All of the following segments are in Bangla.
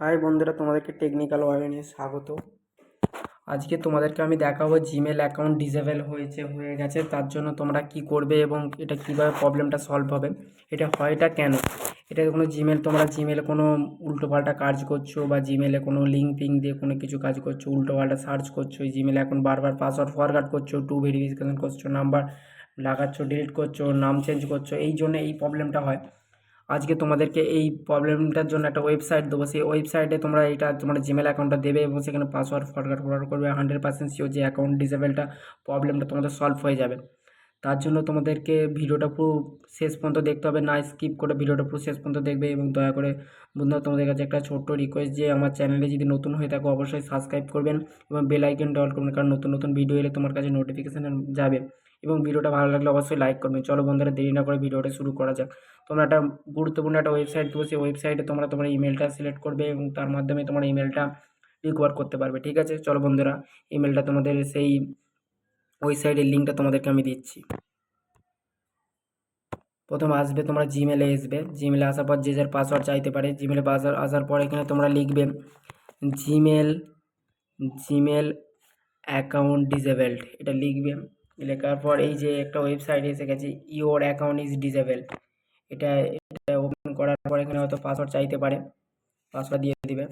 হাই বন্ধুরা, তোমাদেরকে টেকনিক্যাল ওয়ার্ল্ডে স্বাগত। আজকে তোমাদেরকে আমি দেখাবো জিমেল অ্যাকাউন্ট ডিসেবল হয়েছে, হয়ে গেছে, তার জন্য তোমরা কি করবে এবং এটা কীভাবে প্রবলেমটা সলভ হবে, এটা হয়টা কেন? এটা কোনো জিমেল তোমরা জিমেলে কোনো উল্টোপাল্টা কাজ করছ বা জিমেলে কোনো লিঙ্ক ফিঙ্ক দিয়ে কোনো কিছু কাজ করছ, উল্টোপাল্টা সার্চ করছ, এই জিমেলে এখন বারবার পাসওয়ার্ড ফরওয়ার্ড করছ টু ভেরিফিকেশন করছ নাম্বার লাগাচ্ছ ডিলিট করছ, নাম চেঞ্জ করছ, এই জন্য এই প্রবলেমটা হয়। আজকে তোমাদেরকে এই প্রবলেমটার জন্য একটা ওয়েবসাইট দেবো। সেই ওয়েবসাইটে তোমরা এটা তোমার জিমেল অ্যাকাউন্টটা দেবে এবং সেখানে পাসওয়ার্ড ফরওয়ার্ড ফরওয়ার্ড করবে। হান্ড্রেড পার্সেন্ট শিওর যে অ্যাকাউন্ট ডিসেবলটা প্রবলেমটা তোমাদের সলভ হয়ে যাবে। তার জন্য তোমাদেরকে ভিডিওটা পুরো শেষ পর্যন্ত দেখতে হবে, না স্কিপ করে ভিডিওটা পুরো শেষ পর্যন্ত দেখবে এবং দয়া করে বন্ধুরা তোমাদের কাছে একটা ছোট্ট রিকোয়েস্ট যে আমার চ্যানেলে যদি নতুন হয়ে থাকো অবশ্যই সাবস্ক্রাইব করবেন এবং বেল আইকনটা অল করবেন কারণ নতুন নতুন ভিডিও এলে তোমার কাছে নোটিফিকেশান যাবে এবং ভিডিওটা ভালো লাগলে অবশ্যই লাইক করবেন। চলো বন্ধুরা দেরি না করে ভিডিওটা শুরু করা যাক। তোমরা একটা গুরুত্বপূর্ণ একটা ওয়েবসাইট দেবো, সেই ওয়েবসাইটে তোমরা তোমার ইমেলটা সিলেক্ট করবে এবং তার মাধ্যমে তোমার ইমেলটা রিকভার করতে পারবে, ঠিক আছে? চলো বন্ধুরা ইমেলটা তোমাদের সেই ওয়েবসাইটের লিঙ্কটা তোমাদেরকে আমি দিচ্ছি। প্রথম আসবে তোমরা জিমেলে আসবে। জিমেলে আসার পর যে যার পাসওয়ার্ড চাইতে পারে জিমেলে পাসওয়ার্ড আসার পর এখানে তোমরা লিখবে জিমেল জিমেল অ্যাকাউন্ট ডিসেবলড এটা লিখবে। লেখার পর এই যে একটা ওয়েবসাইট এসে গেছে ইওর অ্যাকাউন্ট ইজ ডিসেবল এটা এটা ওপেন করার পর এখানে হয়তো পাসওয়ার্ড চাইতে পারে। পাসওয়ার্ড দিয়ে দিবে।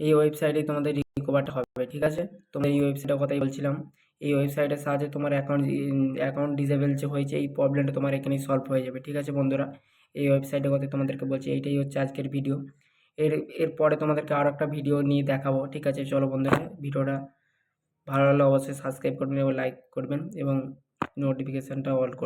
এই ওয়েবসাইটে তোমাদের রিকভারটা হবে, ঠিক আছে? তোমরা এই ওয়েবসাইটের কথাই বলছিলাম। এই ওয়েবসাইটের সাহায্যে তোমার অ্যাকাউন্ট অ্যাকাউন্ট ডিসেবল যে হয়েছে, এই প্রবলেমটা তোমার এখানেই সলভ হয়ে যাবে, ঠিক আছে বন্ধুরা? এই ওয়েবসাইটের কথা তোমাদেরকে বলছি, এইটাই হচ্ছে আজকের ভিডিও এর এরপরে তোমাদেরকে আরও একটা ভিডিও নিয়ে দেখাবো, ঠিক আছে? চলো বন্ধুরা, ভিডিওটা ভালো লাগলে অবশ্যই সাবস্ক্রাইব করবেন এবং লাইক করবেন এবং নোটিফিকেশানটা অল করবেন।